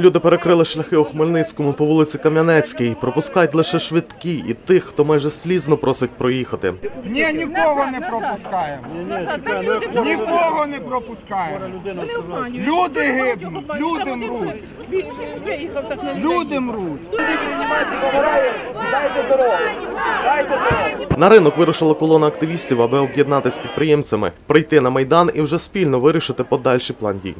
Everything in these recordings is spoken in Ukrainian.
Люди перекрили шляхи у Хмельницькому по вулиці Кам'янецькій. Пропускають лише швидкі і тих, хто майже слізно просить проїхати. Ні, нікого не пропускаємо. Нікого не пропускаємо. Люди гибнуть, люди мруть. Люди мруть. На ринок вирушила колона активістів, аби об'єднатися з підприємцями, прийти на майдан і вже спільно вирішити подальший план дій.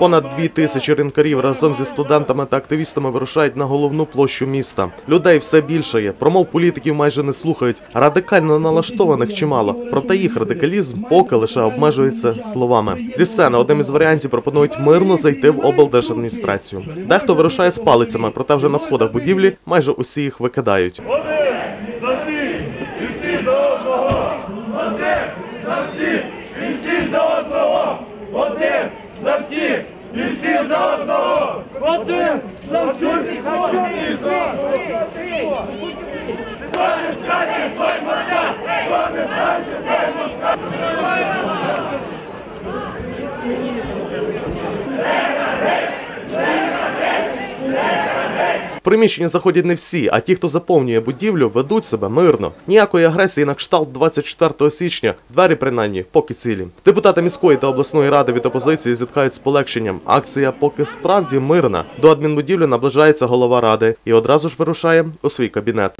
Понад дві тисячі ринкарів разом зі студентами та активістами вирушають на головну площу міста. Людей все більше є. Промов політиків майже не слухають. Радикально налаштованих чимало. Проте їх радикалізм поки лише обмежується словами. Зі сцени одним із варіантів пропонують мирно зайти в облдержадміністрацію. Дехто вирушає з палицями, проте вже на сходах будівлі майже усі їх викидають. В приміщення заходять не всі, а ті, хто заповнює будівлю, ведуть себе мирно. Ніякої агресії на кшталт 24 січня. Двері принаймні поки цілі. Депутати міської та обласної ради від опозиції зітхають з полегшенням. Акція поки справді мирна. До адмінбудівлі наближається голова ради і одразу ж вирушає у свій кабінет.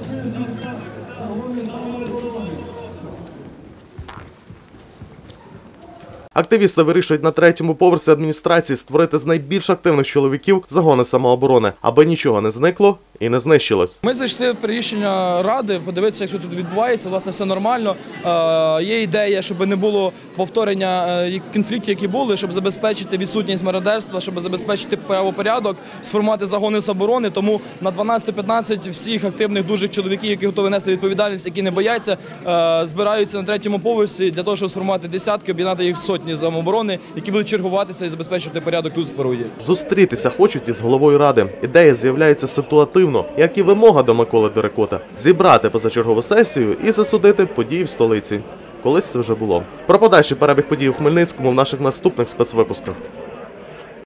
Активісти вирішують на третьому поверсі адміністрації створити з найбільш активних чоловіків загони самооборони, аби нічого не зникло і не знищилось. Ми зайшли в приміщення ради, подивитися, як все тут відбувається. Власне, все нормально. Е, є ідея, щоб не було повторення е, конфліктів, які були, щоб забезпечити відсутність мародерства, щоб забезпечити правопорядок, сформувати загони з оборони. Тому на 12-15 всіх активних дуже чоловіків, які готові нести відповідальність, які не бояться, е, збираються на третьому поверсі для того, щоб сформувати десятки, об'єднати їх сотні самооборони, які будуть чергуватися і забезпечувати порядок тут споруді. Зустрітися хочуть із головою ради. Ідея з'являється ситуативно, як і вимога до Миколи Дерекота зібрати позачергову сесію і засудити події в столиці. Колись це вже було. Про подальший перебіг подій у Хмельницькому в наших наступних спецвипусках.